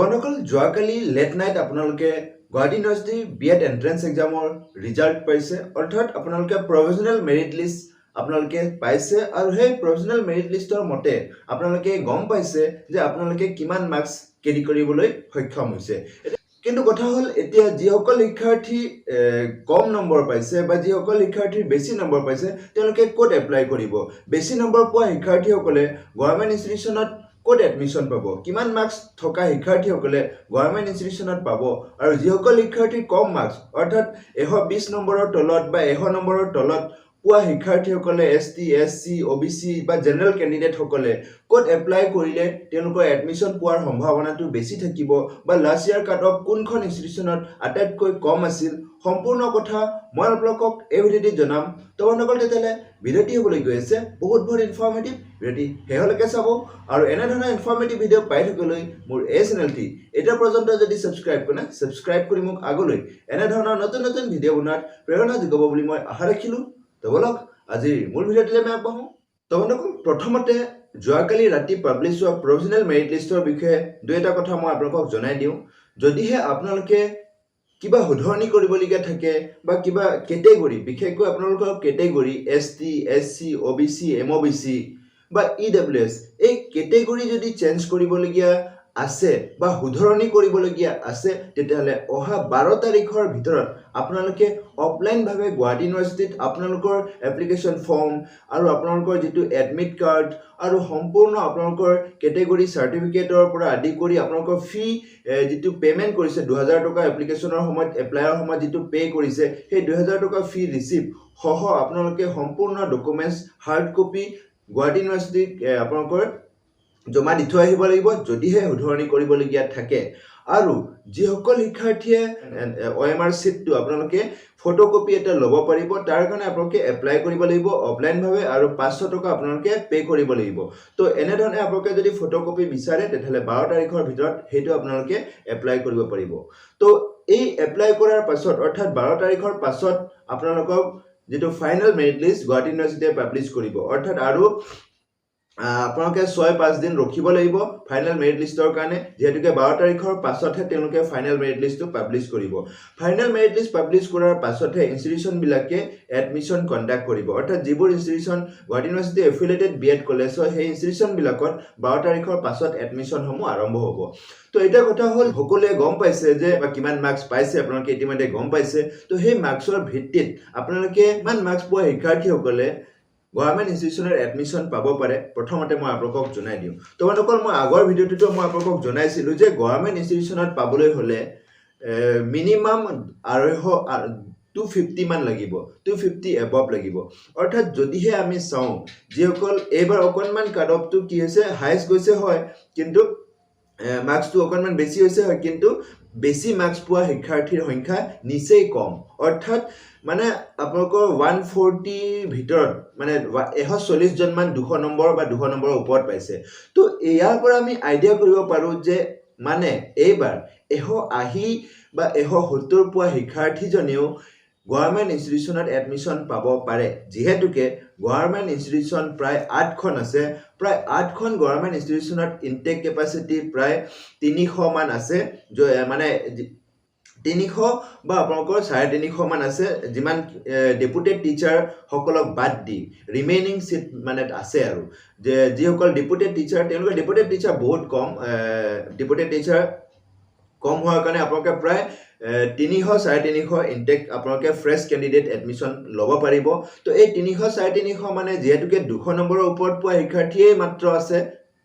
বন্ধুসকল, যোৱাকালি late night আপোনালোকে Guwahati university B Ed entrance এক্সামৰ result পাইছে। অৰ্থাৎ আপোনালোকে প্ৰফেচনেল মেৰিট লিষ্ট আপোনালোকে পাইছে আৰু সেই প্ৰফেচনেল মেৰিট লিষ্টৰ মতে আপোনালোকে গম পাইছে যে আপোনালোকে কিমান মাৰ্কছ কেৰি কৰিবলৈ সক্ষম হৈছে। কিন্তু কথা হ'ল, এতিয়া যিসকল শিক্ষাৰ্থী কম নম্বৰ পাইছে বা যিসকল শিক্ষাৰ্থীৰ বেছি নম্বৰ পাইছে, তেওঁলোকে ক'ত এপ্লাই কৰিব? বেছি নম্বৰ পোৱা শিক্ষাৰ্থীসকলে গভৰ্ণমেণ্ট ইনষ্টিটিউশ্যনত ক'ত এডমিশ্যন পাব? কিমান মাৰ্কছ থকা শিক্ষাৰ্থীসকলে গভৰ্ণমেণ্ট ইনষ্টিটিউশ্যনত পাব? আৰু যিসকল শিক্ষাৰ্থীৰ কম মাৰ্কছ অৰ্থাৎ এশ বিছ নম্বৰৰ তলত বা এশ নম্বৰৰ তলত পোৱা শিক্ষাৰ্থীসকলে S T S C O' B C বা জেনেৰেল কেণ্ডিডেটসকলে ক'ত এপ্লাই কৰিলে তেওঁলোকৰ এডমিশ্যন পোৱাৰ সম্ভাৱনাটো বেছি থাকিব বা লাষ্ট ইয়াৰ কাট অফ কোনখন ইনষ্টিটিউশ্যনত আটাইতকৈ কম আছিল? সম্পূৰ্ণ কথা মই আপোনালোকক এই ভিডিঅ'টি জনাম। তো বন্ধুসকল, তেতিয়াহ'লে ভিডিঅ'টি হ'বলৈ গৈ আছে বহুত বহুত ইনফৰ্মেটিভ ভিডিঅ'টি শেষলৈকে চাব আৰু এনেধৰণৰ ইনফৰ্মেটিভ ভিডিঅ' পাই থাকিবলৈ মোৰ এই চেনেলটি এতিয়া পৰ্যন্ত যদি ছাবস্ক্ৰাইব কৰা ছাবস্ক্ৰাইব কৰি মোক আগলৈ এনেধৰণৰ নতুন নতুন ভিডিঅ' বনোৱাত প্ৰেৰণা যোগাব বুলি মই আশা ৰাখিলোঁ। তো বলক আজিৰ মূল ভিডিঅ'টিলৈ আমি আগবাঢ়োঁ। তো বন্ধুসকল প্ৰথমতে যোৱাকালি ৰাতি পাব্লিছ হোৱা প্ৰভিজনেল মেৰিট লিষ্টৰ বিষয়ে দুই এটা কথা মই আপোনালোকক জনাই দিওঁ। যদিহে আপোনালোকে কিবা শুধৰণি কৰিবলগীয়া থাকে বা কিবা কেটেগৰী বিশেষকৈ আপোনালোকৰ category S T S C O' B C M O' B C বা ই ডাব্লিউ এছ এই কেটেগৰী যদি চেঞ্জ কৰিবলগীয়া আছে বা শুধৰণি কৰিবলগীয়া আছে, তেতিয়াহ'লে অহা বাৰ তাৰিখৰ ভিতৰত আপোনালোকে অফলাইনভাৱে গুৱাহাটী ইউনিভাৰ্চিটিত আপোনালোকৰ এপ্লিকেশ্যন ফৰ্ম আৰু আপোনালোকৰ যিটো এডমিট কাৰ্ড আৰু সম্পূৰ্ণ আপোনালোকৰ কেটেগৰী চাৰ্টিফিকেটৰ পৰা আদি কৰি আপোনালোকৰ ফি যিটো পে'মেণ্ট কৰিছে, দুহেজাৰ টকা এপ্লিকেশ্যনৰ সময়ত এপ্লাইৰ সময়ত যিটো পে' কৰিছে, সেই দুহেজাৰ টকা ফি ৰিচিপ্ট সহ আপোনালোকে সম্পূৰ্ণ ডকুমেণ্টছ হাৰ্ড কপি গুৱাহাটী ইউনিভাৰ্চিটিত আপোনালোকৰ জমা দি থৈ আহিব লাগিব যদিহে শুধৰণি কৰিবলগীয়া থাকে। আৰু যিসকল শিক্ষাৰ্থীয়ে অ' এম আৰ চিটটো আপোনালোকে ফটোকপি এটা ল'ব পাৰিব তাৰ কাৰণে আপোনালোকে এপ্লাই কৰিব লাগিব অফলাইনভাৱে আৰু পাঁচশ টকা আপোনালোকে পে' কৰিব লাগিব। তো এনেধৰণে আপোনালোকে যদি ফটোকপি বিচাৰে তেতিয়াহ'লে বাৰ তাৰিখৰ ভিতৰত সেইটো আপোনালোকে এপ্লাই কৰিব পাৰিব। তো এই এপ্লাই কৰাৰ পাছত অৰ্থাৎ বাৰ তাৰিখৰ পাছত আপোনালোকক যিটো ফাইনেল মেৰিট লিষ্ট গুৱাহাটী ইউনিভাৰ্চিটিয়ে পাব্লিছ কৰিব। অৰ্থাৎ আৰু আপোনালোকে ছয় পাঁচদিন ৰখিব লাগিব ফাইনেল মেৰিট লিষ্টৰ কাৰণে যিহেতুকে বাৰ তাৰিখৰ পাছতহে তেওঁলোকে ফাইনেল মেৰিট লিষ্টটো পাব্লিছ কৰিব। ফাইনেল মেৰিট লিষ্ট পাব্লিছ কৰাৰ পাছতহে ইনষ্টিটিউশ্যনবিলাকে এডমিশ্যন কণ্ডাক্ট কৰিব। অৰ্থাৎ যিবোৰ institution Guwahati university affiliated B Ed college হয় সেই ইনষ্টিটিউশ্যনবিলাকত বাৰ তাৰিখৰ পাছত এডমিশ্যনসমূহ আৰম্ভ হ'ব। তো এতিয়া কথা হ'ল সকলোৱে গম পাইছে যে বা কিমান মাৰ্কছ পাইছে আপোনালোকে ইতিমধ্যে গম পাইছে। তো সেই মাৰ্কছৰ ভিত্তিত আপোনালোকে ইমান মাৰ্কছ পোৱা শিক্ষাৰ্থীসকলে গভৰ্ণমেণ্ট ইনষ্টিটিউশ্যনৰ এডমিশ্যন পাব পাৰে। প্ৰথমতে মই আপোনালোকক জনাই দিওঁ। তো বন্ধুসকল, মই আগৰ ভিডিঅ'টোতো মই আপোনালোকক জনাইছিলোঁ যে গভৰ্ণমেণ্ট ইনষ্টিটিউশ্যনত পাবলৈ হ'লে মিনিমাম আঢ়ৈশ টু ফিফটি মান লাগিব। টু ফিফটি এবভ লাগিব। অৰ্থাৎ যদিহে আমি চাওঁ, যিসকল এইবাৰ অকণমান কাট কি হৈছে হাইষ্ট গৈছে হয়, কিন্তু মাৰ্কছটো অকণমান বেছি হৈছে হয়, কিন্তু বেছি মাৰ্কছ পোৱা শিক্ষাৰ্থীৰ সংখ্যা নিচেই কম। অৰ্থাৎ মানে আপোনালোকৰ ওৱান ফৰ্টিৰ ভিতৰত মানে এশ চল্লিছজনমান দুশ নম্বৰ বা দুশ নম্বৰৰ ওপৰত পাইছে। তো ইয়াৰ পৰা আমি আইডিয়া কৰিব পাৰোঁ যে মানে এইবাৰ এশ আশী বা এশ সত্তৰ পোৱা শিক্ষাৰ্থীজনেও গভৰ্ণমেণ্ট ইনষ্টিটিউশ্যনত এডমিশ্যন পাব পাৰে। যিহেতুকে গভৰ্ণমেণ্ট ইনষ্টিটিউশ্যন প্ৰায় আঠখন আছে। প্ৰায় আঠখন গভৰ্ণমেণ্ট ইনষ্টিটিউশ্যনত ইনটেক কেপাচিটি প্ৰায় তিনিশমান আছে। মানে তিনিশ বা আপোনালোকৰ চাৰে তিনিশমান আছে যিমান ডেপুটেড টিচাৰসকলক বাদ দি। ৰিমেইনিং চিট মানে আছে আৰু। যে যিসকল ডেপুটেড টিচাৰ তেওঁলোকৰ ডেপুটেড টিচাৰ বহুত কম ডেপুটেড টিচাৰ কম হোৱাৰ কাৰণে আপোনালোকে প্ৰায় তিনিশ চাৰে তিনিশ ইনটেক আপোনালোকে ফ্ৰেছ কেণ্ডিডেট এডমিশ্যন ল'ব পাৰিব। তো এই তিনিশ চাৰে তিনিশ মানে যিহেতুকে দুশ নম্বৰৰ ওপৰত পোৱা শিক্ষাৰ্থীয়েই মাত্ৰ আছে,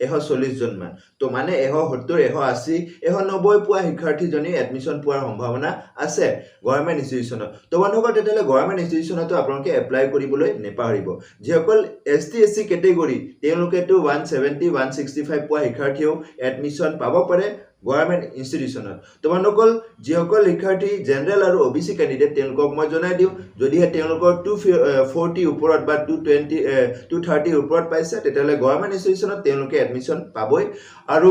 এশ চল্লিছজনমান তো মানে এশ সত্তৰ, এশ আশী, এশ নব্বৈ পোৱা শিক্ষাৰ্থীজনেই এডমিশ্যন পোৱাৰ সম্ভাৱনা আছে গভৰ্ণমেণ্ট ইনষ্টিটিউশ্যনত তো বন্ধুসকল তেতিয়াহ'লে গভৰ্ণমেণ্ট ইনষ্টিটিউশ্যনতো আপোনালোকে এপ্লাই কৰিবলৈ নেপাহৰিব। যিসকল S T S C category তেওঁলোকেতো one seventy one sixty five পোৱা শিক্ষাৰ্থীয়েও এডমিশ্যন পাব পাৰে। গভৰ্ণমেণ্ট ইনষ্টিটিউশ্যনত তো বন্ধুসকল যিসকল শিক্ষাৰ্থী জেনেৰেল আৰু অ' বি চি কেণ্ডিডেট তেওঁলোকক মই জনাই দিওঁ, যদিহে তেওঁলোকৰ টু ফৰ্টিৰ ওপৰত বা টু টুৱেণ্টি টু থাৰ্টিৰ ওপৰত পাইছে, তেতিয়াহ'লে গভৰ্ণমেণ্ট ইনষ্টিটিউশ্যনত তেওঁলোকে এডমিশ্যন পাবই। আৰু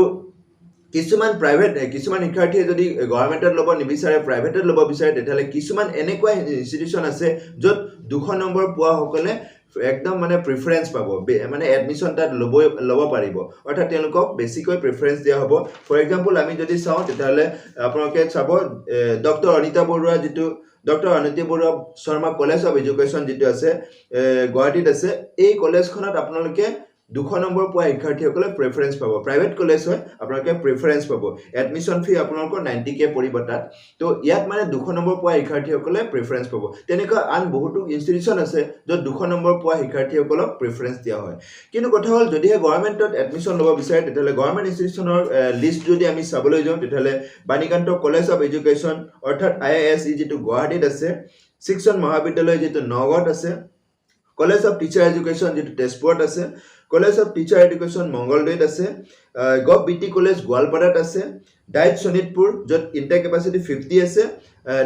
কিছুমান প্ৰাইভেট কিছুমান শিক্ষাৰ্থীয়ে যদি গভৰ্ণমেণ্টত ল'ব নিবিচাৰে প্ৰাইভেটত ল'ব বিচাৰে, তেতিয়াহ'লে কিছুমান এনেকুৱা ইনষ্টিটিউশ্যন আছে য'ত দুশ নম্বৰ পোৱাসকলে একদম মানে প্ৰিফাৰেঞ্চ পাব। মানে এডমিশ্যন তাত ল'বই ল'ব পাৰিব। অৰ্থাৎ তেওঁলোকক বেছিকৈ প্ৰিফাৰেঞ্চ দিয়া হ'ব। ফৰ এক্সাম্পল আমি যদি চাওঁ তেতিয়াহ'লে আপোনালোকে চাব ডক্টৰ অনিতা বৰুৱা যিটো doctor Anita Barua Sharma college of education যিটো আছে গুৱাহাটীত আছে এই কলেজখনত আপোনালোকে দুশ নম্বৰ পোৱা শিক্ষাৰ্থীসকলে প্ৰেফাৰেঞ্চ পাব। প্ৰাইভেট কলেজ হয় আপোনালোকে প্ৰেফাৰেঞ্চ পাব। এডমিশ্যন ফি আপোনালোকৰ নাইণ্টি কে পৰিব তাত। তো ইয়াত মানে দুশ নম্বৰ পোৱা শিক্ষাৰ্থীসকলে প্ৰেফাৰেঞ্চ পাব। তেনেকুৱা আন বহুতো ইনষ্টিটিউশ্যন আছে য'ত দুশ নম্বৰ পোৱা শিক্ষাৰ্থীসকলক প্ৰেফাৰেঞ্চ দিয়া হয়। কিন্তু কথা হ'ল যদিহে গভৰ্ণমেণ্টত এডমিশ্যন ল'ব বিচাৰে তেতিয়াহ'লে গভৰ্ণমেণ্ট ইনষ্টিটিউশ্যনৰ লিষ্ট যদি আমি চাবলৈ যাওঁ তেতিয়াহ'লে বাণীকান্ত কলেজ অফ এডুকেশ্যন অৰ্থাৎ আই আই এছ ই যিটো গুৱাহাটীত আছে শিক্ষণ মহাবিদ্যালয় যিটো নগাঁৱত আছে কলেজ অফ টিচাৰ এডুকেশ্যন যিটো তেজপুৰত আছে কলেজ অফ টিচাৰ এডুকেশ্যন মংগলদৈত আছে গভ বি টি কলেজ গোৱালপাৰাত আছে ডাইট শোণিতপুৰ য'ত ইনটেক কেপাচিটি ফিফটি আছে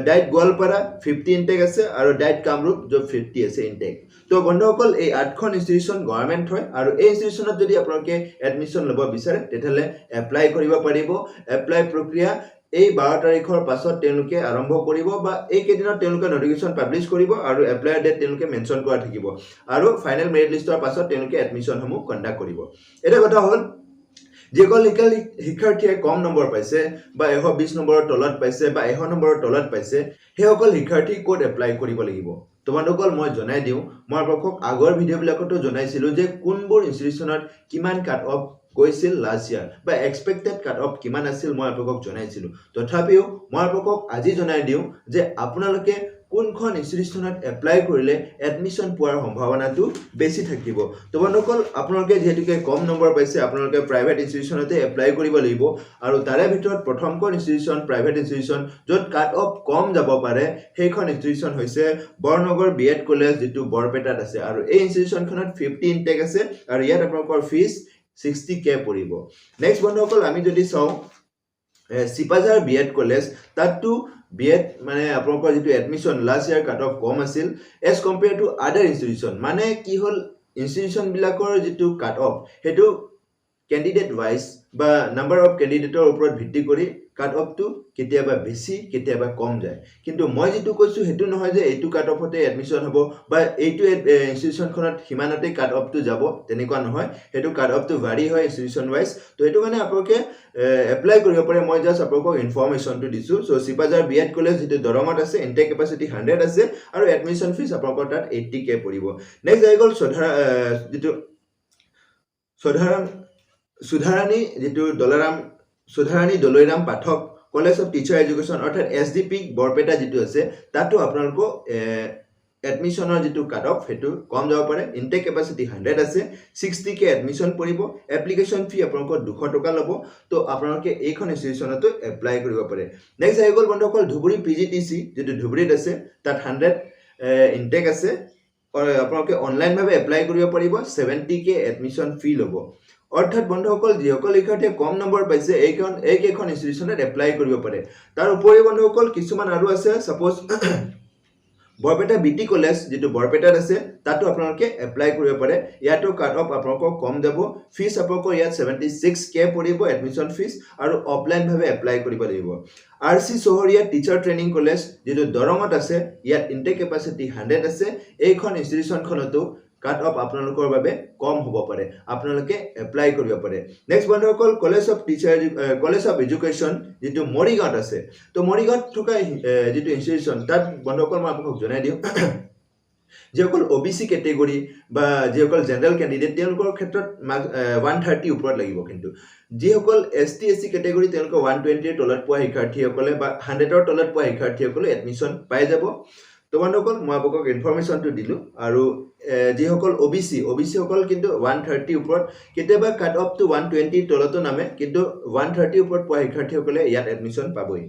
ডাইট গোৱালপাৰা ফিফটি ইনটেক আছে আৰু ডাইট কামৰূপ য'ত ফিফটি আছে ইনটেক তো বন্ধুসকল এই আঠখন ইনষ্টিটিউশ্যন গভৰ্ণমেণ্ট হয় আৰু এই ইনষ্টিটিউশ্যনত যদি আপোনালোকে এডমিশ্যন ল'ব বিচাৰে তেতিয়াহ'লে এপ্লাই কৰিব পাৰিব। এপ্লাই প্ৰক্ৰিয়া এই বাৰ তাৰিখৰ পাছত তেওঁলোকে আৰম্ভ কৰিব বা এইকেইদিনত তেওঁলোকে নটিফিকেশ্যন পাব্লিছ কৰিব আৰু এপ্লাইৰ ডেট তেওঁলোকে মেনশ্যন কৰা থাকিব। আৰু ফাইনেল মেৰিট লিষ্টৰ পাছত তেওঁলোকে এডমিশ্যনসমূহ কণ্ডাক্ট কৰিব। এটা কথা হ'ল যিসকল শিক্ষা শিক্ষাৰ্থীয়ে কম নম্বৰ পাইছে বা এশ বিছ নম্বৰৰ তলত পাইছে বা এশ নম্বৰৰ তলত পাইছে সেইসকল শিক্ষাৰ্থী ক'ত এপ্লাই কৰিব লাগিব? তোমালোকক মই জনাই দিওঁ। মই আপোনালোকক আগৰ ভিডিঅ'বিলাকতো জনাইছিলোঁ যে কোনবোৰ ইনষ্টিটিউশ্যনত কিমান কাট অফ গৈছিল লাষ্ট ইয়াৰ বা এক্সপেক্টেড কাট অফ কিমান আছিল মই আপোনালোকক জনাইছিলোঁ। তথাপিও মই আপোনালোকক আজি জনাই দিওঁ যে আপোনালোকে কোনখন ইনষ্টিটিউশ্যনত এপ্লাই কৰিলে এডমিশ্যন পোৱাৰ সম্ভাৱনাটো বেছি থাকিব। তোমালোকৰ আপোনালোকে যিহেতুকে কম নম্বৰ পাইছে আপোনালোকে প্ৰাইভেট ইনষ্টিটিউশ্যনতে এপ্লাই কৰিব লাগিব আৰু তাৰে ভিতৰত প্ৰথমখন ইনষ্টিটিউশ্যন প্ৰাইভেট ইনষ্টিটিউশ্যন য'ত কাট অফ কম যাব পাৰে সেইখন ইনষ্টিটিউশ্যন হৈছে বৰনগৰ বি এড কলেজ যিটো বৰপেটাত আছে। আৰু এই ইনষ্টিটিউশ্যনখনত ফিফটি ইনটেক আছে আৰু ইয়াত আপোনালোকৰ ফিজ ছিক্সটি কে পৰিব। নেক্সট বন্ধুসকল, আমি যদি চাওঁ চিপাঝাৰ বি এড কলেজ তাততো বি এড মানে আপোনালোকৰ যিটো admission last year cut off কম আছিল as compare to other institution মানে কি হ'ল ইনষ্টিটিউশ্যনবিলাকৰ যিটো কাট অফ সেইটো কেণ্ডিডেট ৱাইজ বা নাম্বাৰ অফ কেণ্ডিডেটৰ ওপৰত ভিত্তি কৰি কাট অফটো কেতিয়াবা বেছি কেতিয়াবা কম যায়। কিন্তু মই যিটো কৈছোঁ সেইটো নহয় যে এইটো কাট অফতে এডমিশ্যন হ'ব বা এইটো ইনষ্টিটিউশ্যনখনত সিমানতেই কাট অফটো যাব তেনেকুৱা নহয়। সেইটো কাট অফটো ভাৰী হয় ইনষ্টিটিউশ্যন ৱাইজ তো সেইটো কাৰণে আপোনালোকে এপ্লাই কৰিব পাৰে। মই জাষ্ট আপোনালোকক ইনফৰ্মেশ্যনটো দিছোঁ। So' Sipajhar B Ed college যিটো দৰঙত আছে ইনটেক কেপাচিটি হাণ্ড্ৰেড আছে আৰু এডমিশ্যন ফিজ আপোনালোকৰ তাত এইট্টি কে পৰিব। নেক্সট আহি গ'ল চধাৰা যিটো চধাৰাম সুধাৰাণী যিটো Dalaram Sudharani Dalairam Pathak college of teacher education অৰ্থাৎ এছ ডি পি বৰপেটা যিটো আছে তাতো আপোনালোকৰ এডমিশ্যনৰ যিটো কাট অফ সেইটো কম যাব পাৰে। ইনটেক কেপাচিটি হাণ্ড্ৰেড আছে ছিক্সটি কে এডমিশ্যন পৰিব এপ্লিকেশ্যন ফি আপোনালোকৰ দুশ টকা ল'ব তো আপোনালোকে এইখন ইনষ্টিটিউশ্যনতো এপ্লাই কৰিব পাৰে। নেক্সট আহি গ'ল বন্ধুসকল Dhubri P G T C যিটো ধুবুৰীত আছে তাত হাণ্ড্ৰেড ইনটেক আছে। আপোনালোকে অনলাইনভাৱে এপ্লাই কৰিব পাৰিব ছেভেণ্টি কে এডমিশ্যন ফি ল'ব। অৰ্থাৎ বন্ধুসকল যিসকল শিক্ষাৰ্থীয়ে কম নম্বৰ পাইছে এইখন এইকেইখন ইনষ্টিটিউশ্যনত এপ্লাই কৰিব পাৰে। তাৰ উপৰিও বন্ধুসকল কিছুমান আৰু আছে। Suppose Barpeta B T college যিটো বৰপেটাত আছে তাতো আপোনালোকে এপ্লাই কৰিব পাৰে। ইয়াতো কাট অফ আপোনালোকৰ কম যাব। ফিজ আপোনালোকৰ ইয়াত ছেভেণ্টি ছিক্স কে পৰিব এডমিশ্যন ফিজ আৰু অফলাইনভাৱে এপ্লাই কৰিব লাগিব। R C Saharia teacher training college যিটো দৰঙত আছে ইয়াত ইনটেক কেপাচিটি হাণ্ড্ৰেড আছে। এইখন ইনষ্টিটিউশ্যনখনতো কাট অফ আপোনালোকৰ বাবে কম হ'ব পাৰে। আপোনালোকে এপ্লাই কৰিব পাৰে। নেক্সট বন্ধুসকল college of teacher college of education যিটো মৰিগাঁৱত আছে তো মৰিগাঁৱত থকা যিটো ইনষ্টিটিউশ্যন তাত বন্ধুসকল মই আপোনালোকক জনাই দিওঁ। যিসকল অ' বি চি কেটেগৰী বা যিসকল জেনেৰেল কেণ্ডিডেট তেওঁলোকৰ ক্ষেত্ৰত মাৰ্ক ওৱান থাৰ্টিৰ ওপৰত লাগিব কিন্তু। যিসকল S T S C category তেওঁলোকে ওৱান টুৱেণ্টিৰ তলত পোৱা শিক্ষাৰ্থীসকলে বা হাণ্ড্ৰেডৰ তলত পোৱা শিক্ষাৰ্থীসকলে এডমিশ্যন পাই যাব। তো বন্ধুসকল মই আপোনালোকক ইনফৰ্মেশ্যনটো দিলোঁ আৰু যিসকল O' B C O' B চিসকল কিন্তু ওৱান থাৰ্টিৰ ওপৰত কেতিয়াবা কাট অফটো ওৱান টুৱেণ্টিৰ তলতো নামে কিন্তু ওৱান থাৰ্টিৰ ওপৰত পোৱা শিক্ষাৰ্থীসকলে ইয়াত এডমিশ্যন পাবই।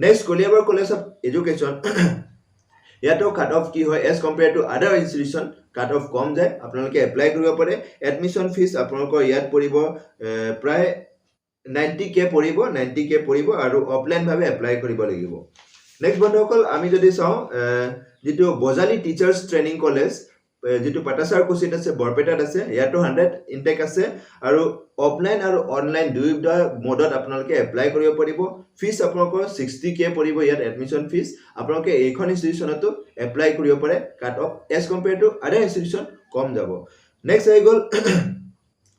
Next Kaliabor college of education ইয়াতো কাট অফ কি হয় as compare to other institution cut off কম যায় আপোনালোকে এপ্লাই কৰিব পাৰে। এডমিশ্যন ফিজ আপোনালোকৰ ইয়াত পৰিব প্ৰায় নাইণ্টি কে পৰিব নাইণ্টি কে পৰিব আৰু অফলাইনভাৱে এপ্লাই কৰিব লাগিব। নেক্সট বন্ধুসকল আমি যদি চাওঁ যিটো বজালী টিচাৰ্ছ ট্ৰেইনিং কলেজ যিটো পাটাচাৰ কুচিত আছে বৰপেটাত আছে ইয়াতো হাণ্ড্ৰেড ইনটেক আছে আৰু অফলাইন আৰু অনলাইন দুয়োটা মোডত আপোনালোকে এপ্লাই কৰিব পাৰিব। ফিজ আপোনালোকৰ ছিক্সটি কে পৰিব ইয়াত এডমিশ্যন ফিজ আপোনালোকে এইখন ইনষ্টিটিউশ্যনতো এপ্লাই কৰিব পাৰে cut off as compare to other institution কম যাব। নেক্সট আহি গ'ল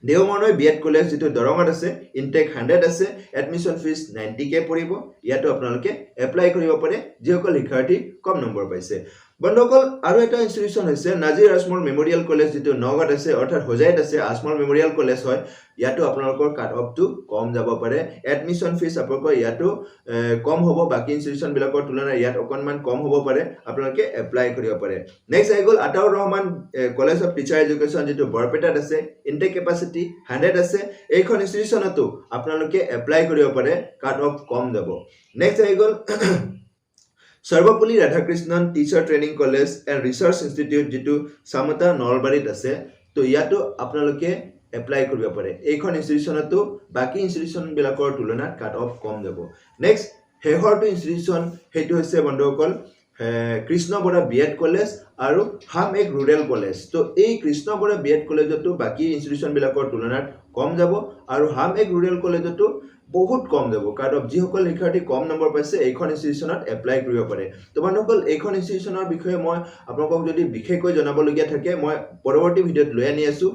দেওমৰ্ণয় বি এড কলেজ যিটো দৰঙত আছে ইনটেক হাণ্ড্ৰেড আছে এডমিশ্যন ফিজ নাইণ্টি কে পৰিব। ইয়াতো আপোনালোকে এপ্লাই কৰিব পাৰে। যিসকল শিক্ষাৰ্থী কম নম্বৰ পাইছে। বন্ধুসকল আৰু এটা ইনষ্টিটিউশ্যন হৈছে নাজিৰ আজমল মেমৰিয়েল কলেজ যিটো নগাঁৱত আছে অৰ্থাৎ হোজাইত আছে আজমল মেমৰিয়েল কলেজ হয়। ইয়াতো আপোনালোকৰ কাট অফটো কম যাব পাৰে। এডমিশ্যন ফিজ আপোনালোকৰ ইয়াতো কম হ'ব। বাকী ইনষ্টিটিউশ্যনবিলাকৰ তুলনাত ইয়াত অকণমান কম হ'ব পাৰে। আপোনালোকে এপ্লাই কৰিব পাৰে। নেক্সট আহি গ'ল Ataur Rahman college of teacher education যিটো বৰপেটাত আছে। ইনটেক কেপাচিটি হাণ্ড্ৰেড আছে। এইখন ইনষ্টিটিউশ্যনতো আপোনালোকে এপ্লাই কৰিব পাৰে। কাট অফ কম যাব। নেক্সট আহি গ'ল Sarvepalli Radhakrishnan teacher training college and research institute যিটো চামতা নলবাৰীত আছে তো ইয়াতো আপোনালোকে এপ্লাই কৰিব পাৰে। এইখন ইনষ্টিটিউশ্যনতো বাকী ইনষ্টিটিউশ্যনবিলাকৰ তুলনাত কাট অফ কম যাব। নেক্সট শেষৰটো ইনষ্টিটিউশ্যন সেইটো হৈছে বন্ধুসকল Krishna Bora B Ed college আৰু হাম এক ৰুৰেল কলেজ। তো এই কৃষ্ণ বৰা বি এড কলেজতো বাকী ইনষ্টিটিউশ্যনবিলাকৰ তুলনাত কম যাব আৰু হাম এক ৰুৰেল কলেজতো বহুত কম যাব। কাৰণ যিসকল শিক্ষাৰ্থী কম নম্বৰ পাইছে এইখন ইনষ্টিটিউশ্যনত এপ্লাই কৰিব পাৰে। তো বন্ধুসকল এইখন ইনষ্টিটিউশ্যনৰ বিষয়ে মই আপোনালোকক যদি বিশেষকৈ জনাবলগীয়া থাকে মই পৰৱৰ্তী ভিডিঅ'ত লৈ আনি আছোঁ।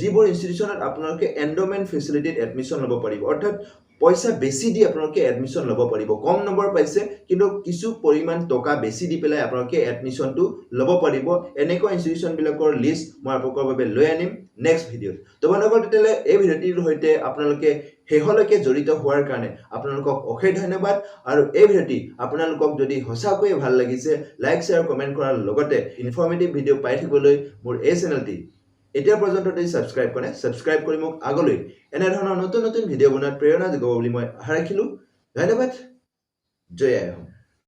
যিবোৰ ইনষ্টিটিউশ্যনত আপোনালোকে এণ্ডমেণ্ট ফেচিলিটিত এডমিশ্যন ল'ব পাৰিব। অৰ্থাৎ পইচা বেছি দি আপোনালোকে এডমিশ্যন ল'ব পাৰিব। কম নম্বৰ পাইছে, কিন্তু কিছু পৰিমাণ টকা বেছি দি পেলাই আপোনালোকে এডমিশ্যনটো ল'ব পাৰিব। এনেকুৱা ইনষ্টিটিউশ্যনবিলাকৰ লিষ্ট মই আপোনালোকৰ বাবে লৈ আনিম নেক্সট ভিডিঅ'ত তো বন্ধুসকল, তেতিয়াহ'লে এই ভিডিঅ'টিৰ সৈতে আপোনালোকে শেষলৈকে জড়িত হোৱাৰ কাৰণে আপোনালোকক অশেষ ধন্যবাদ। আৰু এই ভিডিঅ'টি আপোনালোকক যদি সঁচাকৈয়ে ভালো লাগিছে লাইক শ্বেয়াৰ কমেণ্ট কৰাৰ লগতে ইনফৰ্মেটিভ ভিডিঅ' পাই থাকিবলৈ মোৰ এই চেনেলটি এতিয়া পৰ্যন্ত যদি ছাবস্ক্ৰাইব কৰে ছাবস্ক্ৰাইব কৰি মোক আগলৈ এনেধৰণৰ নতুন নতুন ভিডিঅ' বনোৱাত প্ৰেৰণা যোগাব বুলি মই আশা ৰাখিলোঁ। ধন্যবাদ। জয় আই